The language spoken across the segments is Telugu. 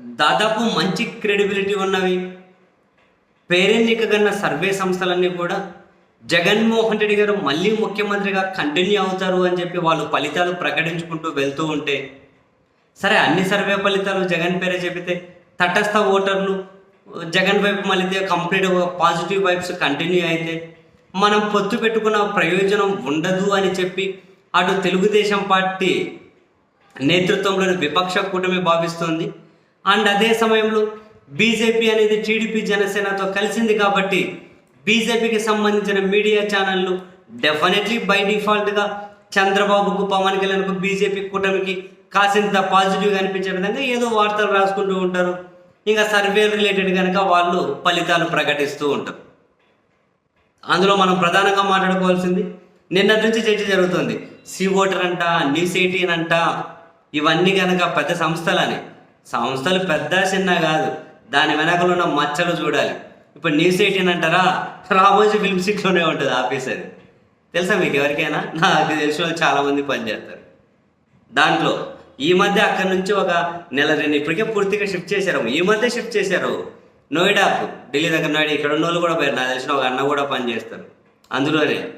దాదాపు మంచి క్రెడిబిలిటీ ఉన్నవి. పేరెన్నికగన్న సర్వే సంస్థలన్నీ కూడా జగన్మోహన్ రెడ్డి గారు మళ్ళీ ముఖ్యమంత్రిగా కంటిన్యూ అవుతారు అని చెప్పి వాళ్ళు ఫలితాలు ప్రకటించుకుంటూ వెళ్తూ ఉంటే సరే అన్ని సర్వే ఫలితాలు జగన్ పేరే చెబితే తటస్థ ఓటర్లు జగన్ వైపు మళ్ళీ కంప్లీట్ పాజిటివ్ వైబ్స్ కంటిన్యూ అయితే మనం పొత్తు పెట్టుకున్న ప్రయోజనం ఉండదు అని చెప్పి అటు తెలుగుదేశం పార్టీ నేతృత్వంలోని విపక్ష కూటమి భావిస్తోంది. అండ్ అదే సమయంలో బీజేపీ అనేది టీడీపీ జనసేనతో కలిసింది కాబట్టి బీజేపీకి సంబంధించిన మీడియా ఛానళ్ళు డెఫినెట్లీ బై డిఫాల్ట్గా చంద్రబాబుకు పవన్ కళ్యాణ్కు బీజేపీ కూటమికి కాసింత పాజిటివ్గా అనిపించే విధంగా ఏదో వార్తలు రాసుకుంటూ ఉంటారు. ఇంకా సర్వే రిలేటెడ్ కనుక వాళ్ళు ఫలితాలు ప్రకటిస్తూ ఉంటారు. అందులో మనం ప్రధానంగా మాట్లాడుకోవాల్సింది నిన్నటి నుంచి చర్చ జరుగుతుంది. సి ఓటర్ అంట న్యూస్ ఎయిటీన్ అంట ఇవన్నీ కనుక పెద్ద సంస్థలని. సంస్థలు పెద్ద చిన్న కాదు. దాని వెనకలు ఉన్న మచ్చలు చూడాలి. ఇప్పుడు న్యూస్ ఎయిటీన్ అంటారా రామోజీ ఫిల్మ్ సిటీలోనే ఉంటుంది ఆఫీస్ అది. తెలుసా మీకు ఎవరికైనా? నాకు తెలిసిన వాళ్ళు చాలామంది పనిచేస్తారు. దాంట్లో ఈ మధ్య అక్కడి నుంచి ఒక నెల రెండు ఇప్పటికే పూర్తిగా షిఫ్ట్ చేశారు. ఈ మధ్య షిఫ్ట్ చేశారు. నోయిడాకు ఢిల్లీ దగ్గర నోయిడా ఇక్కడ ఉన్న వాళ్ళు కూడా పోయారు. నాకు తెలిసిన ఒక అన్న కూడా పనిచేస్తారు. అందులోనే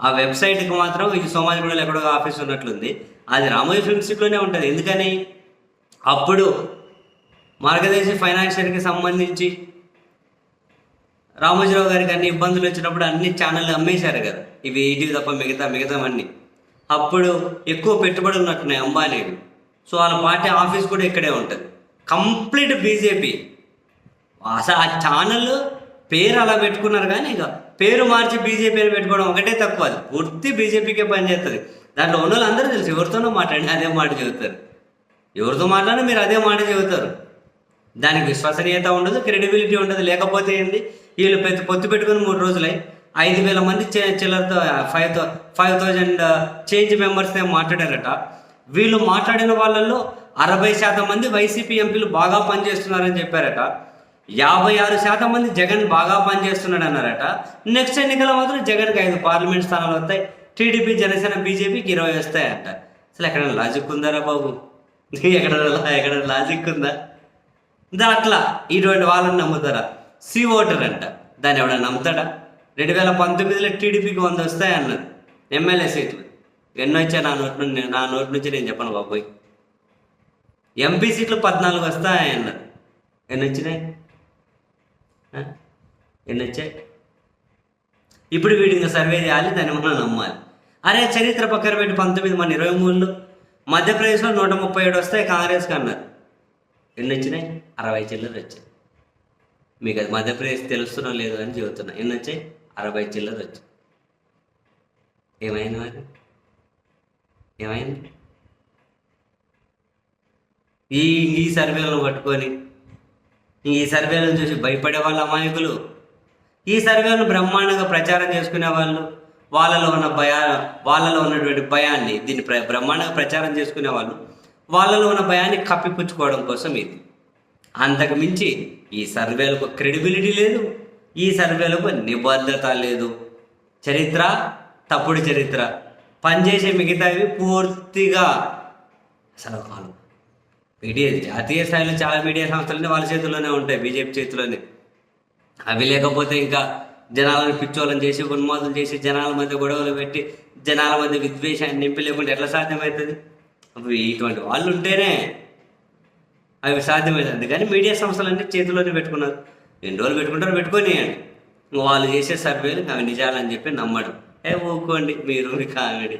ఆ వెబ్సైట్కి మాత్రం ఈ సోమాజిగూడలో ఎక్కడో ఆఫీస్ ఉన్నట్లుంది. అది రామోజీ ఫిల్మ్ సిటీలోనే ఉంటుంది. ఎందుకని? అప్పుడు మార్గదర్శి ఫైనాన్షియల్కి సంబంధించి రామోజీరావు గారికి అన్ని ఇబ్బందులు వచ్చినప్పుడు అన్ని ఛానళ్ళు అమ్మేశారు కదా. ఇవి ఈటీవీ తప్ప మిగతా మిగతావన్నీ. అప్పుడు ఎక్కువ పెట్టుబడులు ఉన్నట్టున్నాయి అంబానీవి. సో వాళ్ళ పార్టీ ఆఫీస్ కూడా ఇక్కడే ఉంటుంది. Complete BJP. అసలు ఆ ఛానల్ పేరు అలా పెట్టుకున్నారు కానీ ఇక పేరు మార్చి బీజేపీ అని పెట్టుకోవడం ఒకటే తక్కువ. అది పూర్తి బీజేపీకే పనిచేస్తుంది. దాంట్లో ఉన్న వాళ్ళు అందరూ తెలుసు ఎవరితోనో మాట్లాడి అదే మాట చెబుతారు. ఎవరితో మాట్లాడినా మీరు అదే మాట చెబుతారు. దానికి విశ్వసనీయత ఉండదు క్రెడిబిలిటీ ఉండదు. లేకపోతే ఏంది? వీళ్ళు పెద్ద పొత్తు పెట్టుకుని మూడు రోజులై ఐదు వేల మంది చిల్లరతో five thou five thousand change మెంబర్స్తో మాట్లాడారట. వీళ్ళు మాట్లాడిన వాళ్ళల్లో అరవై శాతం మంది వైసీపీ ఎంపీలు బాగా పనిచేస్తున్నారని చెప్పారట. యాభై ఆరు శాతం మంది జగన్ బాగా పనిచేస్తున్నాడు అన్నారట నెక్స్ట్ ఎన్నికల మాత్రం జగన్కి ఐదు పార్లమెంట్ స్థానాలు వస్తాయి. టీడీపీ జనసేన బీజేపీకి ఇరవై వస్తాయంట. అసలు ఎక్కడ లాజిక్ ఉందారా బాబు? ఎక్కడ ఎక్కడ లాజిక్ ఉందా? దా అట్లా. ఇటువంటి వాళ్ళని నమ్ముతారా? సి ఓటర్ అంట. దాన్ని ఎవడన్నా నమ్ముతాడా? రెండు వేల పంతొమ్మిదిలో టీడీపీకి వంద వస్తాయి ఎమ్మెల్యే సీట్లు. ఎన్నో వచ్చాయి నా నోటి నుండి నా నోటి నుంచి నేను చెప్పను బాబోయ్. ఎంపీ సీట్లు పద్నాలుగు వస్తాయి అన్నారు ఎన్ని వచ్చినాయి? ఎన్ని వచ్చాయి? ఇప్పుడు వీడు ఇంకా సర్వే చేయాలి దాన్ని మనం నమ్మాలి. అరే చరిత్ర పక్కన పెట్టి పంతొమ్మిది మన ఇరవై మూడులో మధ్యప్రదేశ్లో నూట ముప్పై ఏడు వస్తాయి కాంగ్రెస్కి అన్నారు. ఎన్ని వచ్చినాయి? అరవై చిల్లర వచ్చాయి. మీకు అది మధ్యప్రదేశ్ తెలుస్తున్నా లేదు అని చెబుతున్నా. ఎన్ని వచ్చాయి? అరవై చిల్లర వచ్చాయి. ఏమైంది మరి? ఏమైంది? ఈ ఈ సర్వేలను పట్టుకొని ఈ సర్వేలను చూసి భయపడే వాళ్ళ అమాయకులు ఈ సర్వేలను బ్రహ్మాండంగా ప్రచారం చేసుకునే వాళ్ళు వాళ్ళలో ఉన్న భయా వాళ్ళలో ఉన్నటువంటి భయాన్ని దీన్ని ప్ర బ్రహ్మాండంగా ప్రచారం చేసుకునే వాళ్ళు వాళ్ళలో ఉన్న భయాన్ని కప్పిపుచ్చుకోవడం కోసం ఇది. అంతకు మించి ఈ సర్వేలకు క్రెడిబిలిటీ లేదు ఈ సర్వేలకు నిబద్ధత లేదు. చరిత్ర తప్పుడు చరిత్ర. పనిచేసే మిగతావి పూర్తిగా అసలు కాదు మీడియా జాతీయ స్థాయిలో చాలా మీడియా సంస్థలన్నీ వాళ్ళ చేతుల్లోనే ఉంటాయి బీజేపీ చేతిలోనే. అవి లేకపోతే ఇంకా జనాలను పిచ్చోళ్ళని చేసి ఉన్మాదులు చేసి జనాల మధ్య గొడవలు పెట్టి జనాల మధ్య విద్వేషాన్ని నింపి లేకుండా ఎట్లా సాధ్యమవుతుంది అవి ఇటువంటి వాళ్ళు ఉంటేనే అవి సాధ్యమవుతుంది కానీ మీడియా సంస్థలన్నీ చేతిలోనే పెట్టుకున్నారు. ఎన్ని రోజులు పెట్టుకుంటారో పెట్టుకొనియండి. వాళ్ళు చేసే సర్వేలు అవి నిజాలని చెప్పి నమ్మడం. ఏ ఊకోండి మీరు మీ కామెడీ